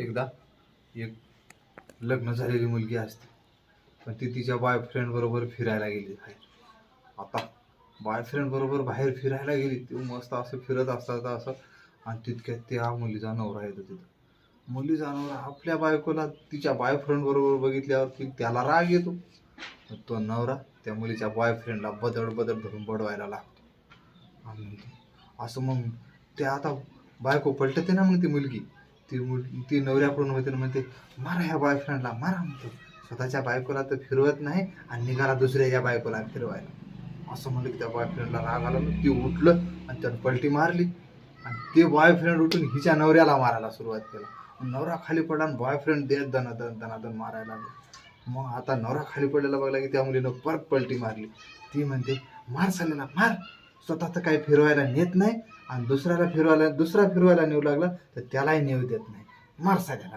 एकदा एक लग्न झालेली मुलगी असते. पण ती तिच्या बॉयफ्रेंड बरोबर फिरायला गेली बाहेर. आता बॉयफ्रेंड बरोबर बाहेर फिरायला गेली ती मस्त असं फिरत असतात असं आणि तितक्यात त्या मुलीचा नवरा येतो तिथं. मुलीचा नवरा आपल्या बायकोला तिच्या बॉयफ्रेंड बरोबर बघितल्यावर की त्याला राग येतो. तो नवरा त्या मुलीच्या बॉयफ्रेंडला बदड बदड धरून बडवायला लागतो. आणि असं मग ते आता बायको पलटते ना मग ती मुलगी. ती मुल ती नवऱ्याकडून होते ना म्हणते मारा ह्या बॉयफ्रेंडला मारा म्हणतो. स्वतःच्या बायकोला तर फिरवत नाही आणि निघाला दुसऱ्या या बायकोला फिरवायला. असं म्हणलं की त्या बॉयफ्रेंडला राग आला. ती उठलं आणि त्यानं पलटी मारली. आणि ते बॉयफ्रेंड उठून हिच्या नवऱ्याला मारायला सुरुवात केला. नवरा खाली पडला आणि बॉयफ्रेंड देत दनादन दनादन मारायला लागला. मग आता नवरा खाली पडलेला बघला की त्या मुलीनं परत पलटी मारली. ती म्हणते मार चाललेला मार. स्वतः तर काही फिरवायला नेत नाही. आणि दुसऱ्याला फिरवायला दुसरा फिरवायला नेऊ लागला तर त्यालाही नेऊ देत नाही. मारसा घ्यायला